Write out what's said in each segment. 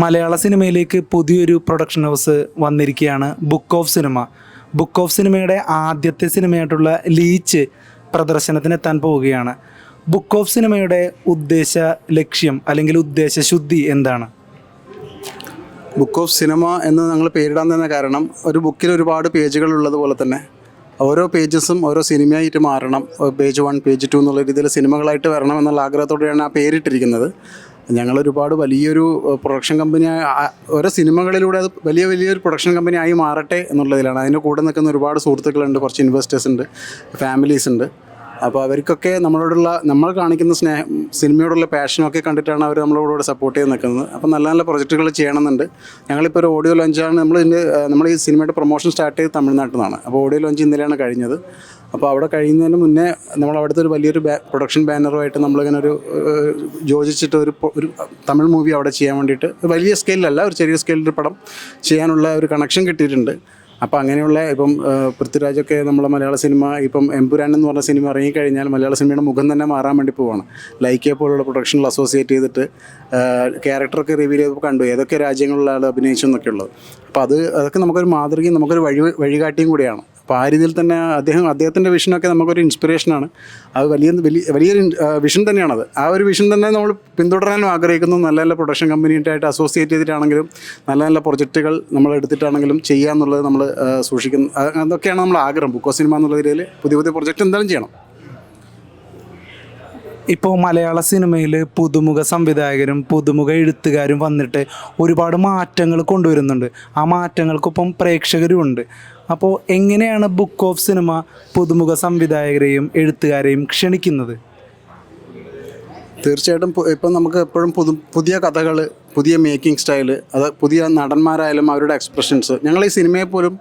മലയാള സിനിമയിലേക്ക് പുതിയൊരു production house വന്നിരിക്കുകയാണ് book of cinema book of സിനിമയുടെ ആദ്യത്തെ സിനിമയായിട്ടുള്ള ലീച്ച് പ്രദർശനത്തിനെത്താൻ പോവുകയാണ്. ബുക്ക് ഓഫ് സിനിമയുടെ ഉദ്ദേശ ലക്ഷ്യം അല്ലെങ്കിൽ ഉദ്ദേശ ശുദ്ധി എന്താണ്? ബുക്ക് ഓഫ് സിനിമ എന്ന് ഞങ്ങൾ പേരിടാൻ തന്നെ കാരണം ഒരു ബുക്കിൽ ഒരുപാട് പേജുകൾ ഉള്ളതുപോലെ തന്നെ ഓരോ പേജസും ഓരോ സിനിമയായിട്ട് മാറണം. പേജ് വൺ പേജ് ടു എന്നുള്ള രീതിയിൽ സിനിമകളായിട്ട് വരണം എന്നുള്ള ആഗ്രഹത്തോടെയാണ് ആ പേരിട്ടിരിക്കുന്നത്. ഞങ്ങൾ ഒരുപാട് വലിയൊരു പ്രൊഡക്ഷൻ കമ്പനി ഓരോ സിനിമകളിലൂടെ അത് വലിയ വലിയൊരു പ്രൊഡക്ഷൻ കമ്പനി ആയി മാറട്ടെ എന്നുള്ളതിലാണ്. അതിന്റെ കൂടെ നിൽക്കുന്ന ഒരുപാട് സുഹൃത്തുക്കളുണ്ട് കുറച്ച് ഇൻവെസ്റ്റേഴ്സ് ഉണ്ട് ഫാമിലീസ് ഉണ്ട്. അപ്പോൾ അവർക്കൊക്കെ നമ്മളോടുള്ള നമ്മൾ കാണിക്കുന്ന സ്നേഹം സിനിമയോടുള്ള പാഷനൊക്കെ കണ്ടിട്ടാണ് അവർ നമ്മളോടുകൂടെ സപ്പോർട്ട് ചെയ്ത് നിൽക്കുന്നത്. അപ്പോൾ നല്ല നല്ല പ്രൊജക്റ്റുകൾ ചെയ്യണമെന്നുണ്ട്. ഞങ്ങളിപ്പോൾ ഒരു ഓഡിയോ ലോഞ്ചാണ് നമ്മൾ ഇതിന്റെ നമ്മൾ ഈ സിനിമയുടെ പ്രൊമോഷൻ സ്റ്റാർട്ട് ചെയ്ത് തമിഴ്നാട്ടിൽ നിന്നാണ്. അപ്പോൾ ഓഡിയോ ലോഞ്ച് ഇന്നലെയാണ് കഴിഞ്ഞത്. അപ്പോൾ അവിടെ കഴിയുന്നതിന് മുന്നേ നമ്മൾ അവിടുത്തെ ഒരു വലിയൊരു പ്രൊഡക്ഷൻ ബാനറുമായിട്ട് നമ്മളിങ്ങനെ ഒരു യോജിച്ചിട്ട് ഒരു ഒരു തമിഴ് മൂവി അവിടെ ചെയ്യാൻ വേണ്ടിയിട്ട്. വലിയ സ്കെയിലല്ല ഒരു ചെറിയ സ്കെയിലൊരു പടം ചെയ്യാനുള്ള ഒരു കണക്ഷൻ കിട്ടിയിട്ടുണ്ട്. അപ്പോൾ അങ്ങനെയുള്ള ഇപ്പം പൃഥ്വിരാജൊക്കെ നമ്മളെ മലയാള സിനിമ ഇപ്പം എംപുരാൻ എന്ന് പറഞ്ഞ സിനിമ ഇറങ്ങിക്കഴിഞ്ഞാൽ മലയാള സിനിമയുടെ മുഖം തന്നെ മാറാൻ വേണ്ടി പോവാണ്. ലൈക്കെ പോലുള്ള പ്രൊഡക്ഷനിൽ അസോസിയേറ്റ് ചെയ്തിട്ട് ക്യാരക്ടറൊക്കെ റിവീൽ ചെയ്തപ്പോൾ കണ്ടു ഏതൊക്കെ രാജ്യങ്ങളിലാണ് അഭിനയിച്ചെന്നൊക്കെ അഭിനയിച്ചു ഉള്ളത് അപ്പോൾ അത് അതൊക്കെ നമുക്കൊരു മാതൃകയും നമുക്കൊരു വഴി വഴികാട്ടിയും കൂടിയാണ്. അപ്പോൾ ആ രീതിയിൽ തന്നെ അദ്ദേഹം അദ്ദേഹത്തിന്റെ വിഷനൊക്കെ നമുക്കൊരു ഇൻസ്പിറേഷനാണ് അത് വലിയ വലിയ വലിയൊരു വിഷൻ തന്നെയാണത്. ആ ഒരു വിഷൻ തന്നെ നമ്മൾ പിന്തുടരാനും ആഗ്രഹിക്കുന്നു. നല്ല നല്ല പ്രൊഡക്ഷൻ കമ്പനിയായിട്ട് അസോസിയേറ്റ് ചെയ്തിട്ടാണെങ്കിലും നല്ല നല്ല പ്രൊജക്റ്റുകൾ നമ്മൾ എടുത്തിട്ടാണെങ്കിലും ചെയ്യുക എന്നുള്ളത് നമ്മൾ സൂക്ഷിക്കുന്നു. അതൊക്കെയാണ് നമ്മൾ ആഗ്രഹം. ബുക്കോ സിനിമ എന്നുള്ള രീതിയിൽ പുതിയ പുതിയ പ്രൊജക്റ്റ് എന്തായാലും ചെയ്യണം. ഇപ്പോൾ മലയാള സിനിമയിൽ പുതുമുഖ സംവിധായകരും പുതുമുഖ എഴുത്തുകാരും വന്നിട്ട് ഒരുപാട് മാറ്റങ്ങൾ കൊണ്ടുവരുന്നുണ്ട്. ആ മാറ്റങ്ങൾക്കൊപ്പം പ്രേക്ഷകരും ഉണ്ട്. അപ്പോൾ എങ്ങനെയാണ് ബുക്ക് ഓഫ് സിനിമ പുതുമുഖ സംവിധായകരെയും എഴുത്തുകാരെയും ക്ഷണിക്കുന്നത്? തീർച്ചയായിട്ടും ഇപ്പം നമുക്ക് എപ്പോഴും പുതു പുതിയ കഥകൾ പുതിയ മേക്കിംഗ് സ്റ്റൈൽ അത് പുതിയ നടന്മാരായാലും അവരുടെ എക്സ്പ്രഷൻസ് ഞങ്ങൾ ഈ സിനിമയെ പോലും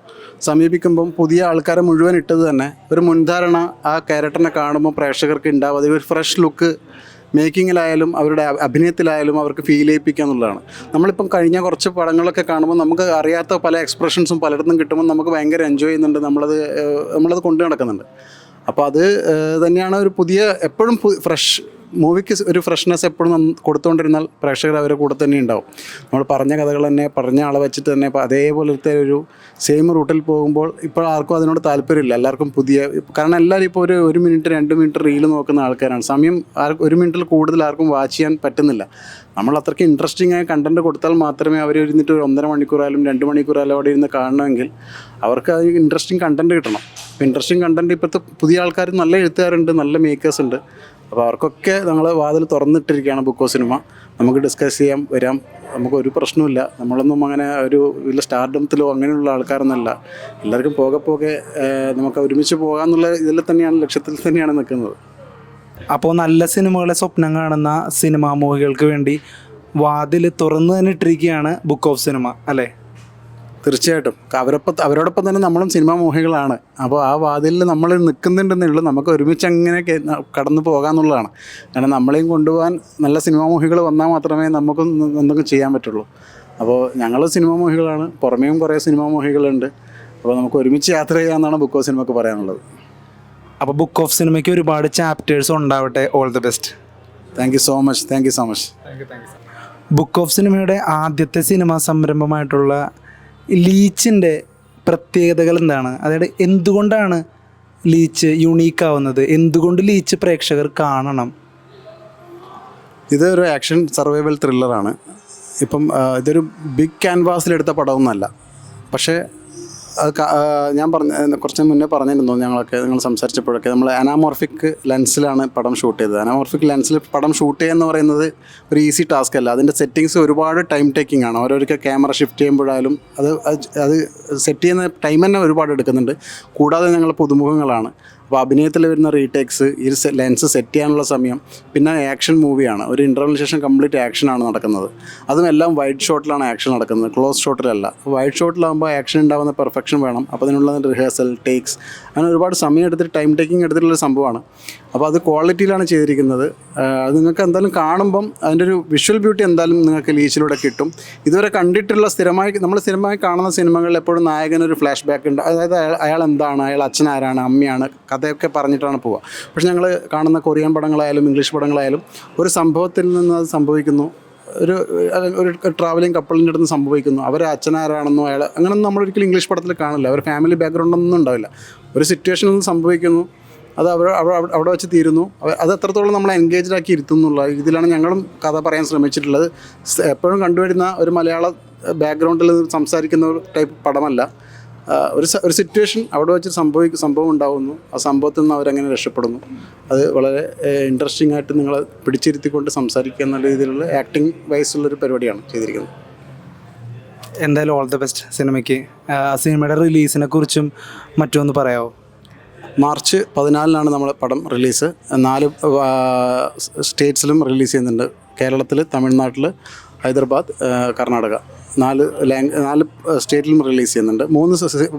സമീപിക്കുമ്പം പുതിയ ആൾക്കാരെ മുഴുവൻ ഇട്ടത് തന്നെ ഒരു മുൻധാരണ ആ ക്യാരക്ടറിനെ കാണുമ്പോൾ പ്രേക്ഷകർക്ക് ഉണ്ടാവും. ഒരു ഫ്രഷ് ലുക്ക് മേക്കിങ്ങിലായാലും അവരുടെ അഭിനയത്തിലായാലും അവർക്ക് ഫീൽ ചെയ്യിപ്പിക്കുക എന്നുള്ളതാണ്. നമ്മളിപ്പം കഴിഞ്ഞ കുറച്ച് പടങ്ങളൊക്കെ കാണുമ്പോൾ നമുക്ക് അറിയാത്ത പല എക്സ്പ്രഷൻസും പലയിടത്തും കിട്ടുമ്പോൾ നമുക്ക് ഭയങ്കര എൻജോയ് ചെയ്യുന്നുണ്ട്. നമ്മളത് നമ്മളത് കൊണ്ടു നടക്കുന്നുണ്ട്. അപ്പോൾ അത് തന്നെയാണ് ഒരു പുതിയ എപ്പോഴും ഫ്രഷ് മൂവിക്ക് ഒരു ഫ്രഷ്നെസ് എപ്പോഴും കൊടുത്തുകൊണ്ടിരുന്നാൽ പ്രേക്ഷകർ അവരെ കൂടെ തന്നെ ഉണ്ടാവും. നമ്മൾ പറഞ്ഞ കഥകൾ തന്നെ പറഞ്ഞ ആളെ വെച്ചിട്ട് തന്നെ ഇപ്പോൾ അതേപോലത്തെ ഒരു സെയിം റൂട്ടിൽ പോകുമ്പോൾ ഇപ്പോൾ ആർക്കും അതിനോട് താല്പര്യമില്ല. എല്ലാവർക്കും പുതിയ കാരണം എല്ലാവരും ഇപ്പോൾ ഒരു ഒരു മിനിറ്റ് രണ്ട് മിനിറ്റ് റീൽ നോക്കുന്ന ആൾക്കാരാണ്. സമയം ആർക്കും ഒരു മിനിറ്റിൽ കൂടുതൽ ആർക്കും വാച്ച് ചെയ്യാൻ പറ്റുന്നില്ല. നമ്മൾ അത്രയ്ക്ക് ഇൻട്രസ്റ്റിംഗ് ആയ കണ്ടന്റ് കൊടുത്താൽ മാത്രമേ അവർ ഇരുന്നിട്ട് ഒരു ഒന്നര മണിക്കൂറായാലും രണ്ട് മണിക്കൂറായാലും അവിടെ ഇരുന്ന് കാണണമെങ്കിൽ അവർക്ക് അത് ഇൻട്രസ്റ്റിംഗ് കണ്ടന്റ് കിട്ടണം. ഇൻട്രസ്റ്റിംഗ് കണ്ടന്റ് ഇപ്പോഴത്തെ പുതിയ ആൾക്കാർ നല്ല എഴുത്തുകാരുണ്ട് നല്ല മേക്കേഴ്സ് ഉണ്ട്. അപ്പോൾ അവർക്കൊക്കെ നമ്മൾ വാതിൽ തുറന്നിട്ടിരിക്കുകയാണ് ബുക്കോ സിനിമ നമുക്ക് ഡിസ്കസ് ചെയ്യാം വരാം. നമുക്ക് ഒരു പ്രശ്നമില്ല നമ്മളൊന്നും അങ്ങനെ ഒരു വലിയ സ്റ്റാർഡത്തിലോ അങ്ങനെയുള്ള ആൾക്കാരൊന്നല്ല എല്ലാവർക്കും പോകെ പോകെ നമുക്ക് ഒരുമിച്ച് പോകാമെന്നുള്ള ഇതിൽ തന്നെയാണ് ലക്ഷ്യത്തിൽ തന്നെയാണ് നിൽക്കുന്നത്. അപ്പോൾ നല്ല സിനിമകളെ സ്വപ്നം കാണുന്ന സിനിമാമോഹികൾക്ക് വേണ്ടി വാതിൽ തുറന്നു തന്നെ ഇട്ടിരിക്കുകയാണ് ബുക്ക് ഓഫ് സിനിമ അല്ലേ? തീർച്ചയായിട്ടും. അവരൊപ്പം അവരോടൊപ്പം തന്നെ നമ്മളും സിനിമാ മോഹികളാണ്. അപ്പോൾ ആ വാതിലിൽ നമ്മൾ നിൽക്കുന്നുണ്ടെന്നുള്ളു. നമുക്ക് ഒരുമിച്ച് അങ്ങനെ കടന്നു പോകാമെന്നുള്ളതാണ് കാരണം നമ്മളെയും കൊണ്ടുപോകാൻ നല്ല സിനിമാ മോഹികൾ വന്നാൽ മാത്രമേ നമുക്ക് എന്തെങ്കിലും ചെയ്യാൻ പറ്റുള്ളൂ. അപ്പോൾ ഞങ്ങൾ സിനിമാ മോഹികളാണ്. പുറമേയും കുറേ സിനിമാ മോഹികളുണ്ട്. അപ്പോൾ നമുക്ക് ഒരുമിച്ച് യാത്ര ചെയ്യാമെന്നാണ് ഓഫ് സിനിമക്ക് പറയാനുള്ളത്. അപ്പോൾ ബുക്ക് ഓഫ് സിനിമയ്ക്ക് ഒരുപാട് ചാപ്റ്റേഴ്സ് ഉണ്ടാവട്ടെ. All the best. Thank you so much thank you so much book of സിനിമയുടെ ആദ്യത്തെ സിനിമാ സംരംഭമായിട്ടുള്ള ലീച്ചിന്റെ പ്രത്യേകതകൾ എന്താണ്? അതായത് എന്തുകൊണ്ടാണ് ലീച്ച് യുണീക്ക് ആവുന്നത്? എന്തുകൊണ്ട് ലീച്ച് പ്രേക്ഷകർ കാണണം? ഇതൊരു ആക്ഷൻ സർവൈവൽ ത്രില്ലറാണ് ഇപ്പം ഇതൊരു ബിഗ് ക്യാൻവാസിലെടുത്ത പടമൊന്നുമല്ല. പക്ഷേ ഞാൻ പറഞ്ഞ കുറച്ച് മുന്നേ പറഞ്ഞിരുന്നു ഞങ്ങളൊക്കെ നിങ്ങൾ സംസാരിച്ചപ്പോഴൊക്കെ. നമ്മൾ അനാമോർഫിക് ലെൻസിലാണ് പടം ഷൂട്ട് ചെയ്തത്. അനാമോർഫിക് ലെൻസിൽ പടം ഷൂട്ട് ചെയ്യുക എന്ന് പറയുന്നത് ഒരു ഈസി ടാസ്ക് അല്ല. അതിന്റെ സെറ്റിങ്സ് ഒരുപാട് ടൈം ടേക്കിംഗ് ആണ്. ഓരോരിക്കൽ ക്യാമറ ഷിഫ്റ്റ് ചെയ്യുമ്പോഴായാലും അത് അത് സെറ്റ് ചെയ്യുന്ന ടൈം തന്നെ ഒരുപാട് എടുക്കുന്നുണ്ട്. കൂടാതെ ഞങ്ങൾ പുതുമുഖങ്ങളാണ്. അപ്പോൾ അഭിനയത്തിൽ വരുന്ന റീടേക്സ് ഈ ലെൻസ് സെറ്റ് ചെയ്യാനുള്ള സമയം പിന്നെ ആക്ഷൻ മൂവിയാണ് ഒരു ഇന്റർവലിന് ശേഷം കംപ്ലീറ്റ് ആക്ഷനാണ് നടക്കുന്നത്. അതും എല്ലാം വൈഡ് ഷോട്ടിലാണ് ആക്ഷൻ നടക്കുന്നത്. ക്ലോസ് ഷോട്ടിലല്ല വൈഡ് ഷോട്ടിലാകുമ്പോൾ ആക്ഷൻ ഉണ്ടാകുന്ന പെർഫെക്ഷൻ വേണം. അപ്പോൾ അതിനുള്ള റിഹേഴ്സൽ ടേക്സ് അങ്ങനെ ഒരുപാട് സമയം എടുത്തിട്ട് ടൈം ടേക്കിംഗ് എടുത്തിട്ടുള്ള സംഭവമാണ്. അപ്പോൾ അത് ക്വാളിറ്റിയിലാണ് ചെയ്തിരിക്കുന്നത്. അത് നിങ്ങൾക്ക് എന്തായാലും കാണുമ്പം അതിന്റെ ഒരു വിഷ്വൽ ബ്യൂട്ടി എന്തായാലും നിങ്ങൾക്ക് ലീച്ചിലൂടെ കിട്ടും. ഇതുവരെ കണ്ടിട്ടുള്ള സ്ഥിരമായി നമ്മൾ സ്ഥിരമായി കാണുന്ന സിനിമകളിൽ എപ്പോഴും നായകനൊരു ഫ്ലാഷ് ബാക്ക് ഉണ്ട്. അതായത് അയാൾ അയാൾ എന്താണ്? അയാൾ അച്ഛൻ ആരാണ് അമ്മയാണ്? കഥയൊക്കെ പറഞ്ഞിട്ടാണ് പോവുക. പക്ഷെ ഞങ്ങൾ കാണുന്ന കൊറിയൻ പടങ്ങളായാലും ഇംഗ്ലീഷ് പടങ്ങളായാലും ഒരു സംഭവത്തിൽ നിന്ന് അത് സംഭവിക്കുന്നു. ഒരു ഒരു ട്രാവലിംഗ് കപ്പിളിന്റെ അടുത്ത് സംഭവിക്കുന്നു. അവർ അച്ഛനാരാണെന്നോ അയാൾ അങ്ങനെയൊന്നും നമ്മളൊരിക്കലും ഇംഗ്ലീഷ് പടത്തിൽ കാണില്ല. അവർ ഫാമിലി ബാക്ക്ഗ്രൗണ്ടൊന്നും ഉണ്ടാവില്ല. ഒരു സിറ്റുവേഷനിൽ നിന്ന് സംഭവിക്കുന്നു. അത് അവർ അവിടെ വെച്ച് തീരുന്നു. അത് എത്രത്തോളം നമ്മളെ എൻഗേജ്ഡ് ആക്കി ഇരുത്തുന്നുള്ള ഇതിലാണ് ഞങ്ങളും കഥ പറയാൻ ശ്രമിച്ചിട്ടുള്ളത്. എപ്പോഴും കണ്ടുവരുന്ന ഒരു മലയാള ബാക്ക്ഗ്രൗണ്ടിൽ സംസാരിക്കുന്ന ഒരു ടൈപ്പ് പടമല്ല. ഒരു ഒരു സിറ്റുവേഷൻ അവിടെ വെച്ച് സംഭവി സംഭവം ഉണ്ടാവുന്നു. ആ സംഭവത്തിൽ നിന്ന് അവരങ്ങനെ രക്ഷപ്പെടുന്നു. അത് വളരെ ഇൻട്രസ്റ്റിംഗ് ആയിട്ട് നിങ്ങളെ പിടിച്ചിരുത്തിക്കൊണ്ട് സംസാരിക്കുക എന്നുള്ള രീതിയിലുള്ള ആക്ടിങ് വൈസുള്ളൊരു പരിപാടിയാണ് ചെയ്തിരിക്കുന്നത്. എന്തായാലും ഓൾ ദ ബെസ്റ്റ് സിനിമയ്ക്ക്. ആ സിനിമയുടെ റിലീസിനെ കുറിച്ചും മറ്റൊന്ന് പറയാമോ മാർച്ച് പതിനാലിനാണ് നമ്മൾ പടം റിലീസ്. നാല് സ്റ്റേറ്റ്സിലും റിലീസ് ചെയ്യുന്നുണ്ട്. കേരളത്തിൽ തമിഴ്നാട്ടിൽ ഹൈദരാബാദ് കർണാടക. നാല് ലാംഗ് നാല് സ്റ്റേറ്റിലും റിലീസ് ചെയ്യുന്നുണ്ട്. മൂന്ന്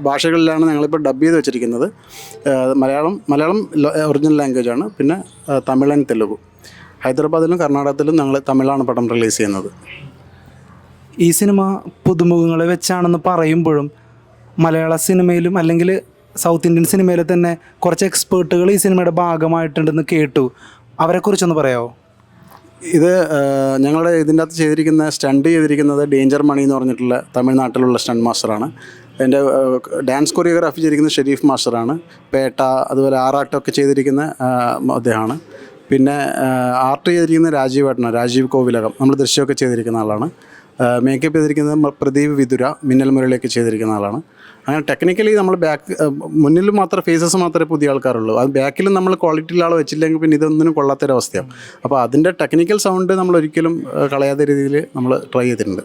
ഭാഷകളിലാണ് ഞങ്ങളിപ്പോൾ ഡബ് ചെയ്ത് വെച്ചിരിക്കുന്നത്. മലയാളം മലയാളം ഒറിജിനൽ ലാംഗ്വേജ് ആണ്. പിന്നെ തമിഴ് ആൻഡ് തെലുഗു. ഹൈദരാബാദിലും കർണാടകത്തിലും ഞങ്ങൾ തമിഴാണ് പടം റിലീസ് ചെയ്യുന്നത്. ഈ സിനിമ പുതുമുഖങ്ങളെ വെച്ചാണെന്ന് പറയുമ്പോഴും മലയാള സിനിമയിലും അല്ലെങ്കിൽ സൗത്ത് ഇന്ത്യൻ സിനിമയിൽ തന്നെ കുറച്ച് എക്സ്പേർട്ടുകൾ ഈ സിനിമയുടെ ഭാഗമായിട്ടുണ്ടെന്ന് കേട്ടു. അവരെക്കുറിച്ചൊന്ന് പറയാമോ ഇത് ഞങ്ങളുടെ ഇതിന്റെ അകത്ത് ചെയ്തിരിക്കുന്ന സ്റ്റണ്ട് ചെയ്തിരിക്കുന്നത് ഡേഞ്ചർ മണി എന്ന് പറഞ്ഞിട്ടുള്ള തമിഴ്നാട്ടിലുള്ള സ്റ്റണ്ട് മാസ്റ്ററാണ്. എന്റെ ഡാൻസ് കൊറിയോഗ്രാഫി ചെയ്തിരിക്കുന്ന ഷെരീഫ് മാസ്റ്ററാണ്. പേട്ട അതുപോലെ ആറാട്ടമൊക്കെ ചെയ്തിരിക്കുന്ന അദ്ദേഹമാണ്. പിന്നെ ആർട്ട് ചെയ്തിരിക്കുന്ന രാജീവ് ഏട്ടനാണ് രാജീവ് കോവിലകം. നമ്മൾ ദൃശ്യമൊക്കെ ചെയ്തിരിക്കുന്ന ആളാണ്. മേക്കപ്പ് ചെയ്തിരിക്കുന്നത് പ്രദീപ് വിതുര മിന്നൽ മുരളിയൊക്കെ ചെയ്തിരിക്കുന്ന ആളാണ്. അങ്ങനെ ടെക്നിക്കലി നമ്മൾ ബാക്ക് മുന്നിൽ മാത്രം ഫേസസ് മാത്രമേ പുതിയ ആൾക്കാരുള്ളൂ. അത് ബാക്കിലും നമ്മൾ ക്വാളിറ്റി ഉള്ള ആൾ വെച്ചില്ലെങ്കിൽ പിന്നെ ഇതൊന്നിനും കൊള്ളാത്തൊരവസ്ഥയാണ് അപ്പോൾ അതിന്റെ ടെക്നിക്കൽ സൗണ്ട് നമ്മൾ ഒരിക്കലും കളയാത്ത രീതിയിൽ നമ്മൾ ട്രൈ ചെയ്തിട്ടുണ്ട്.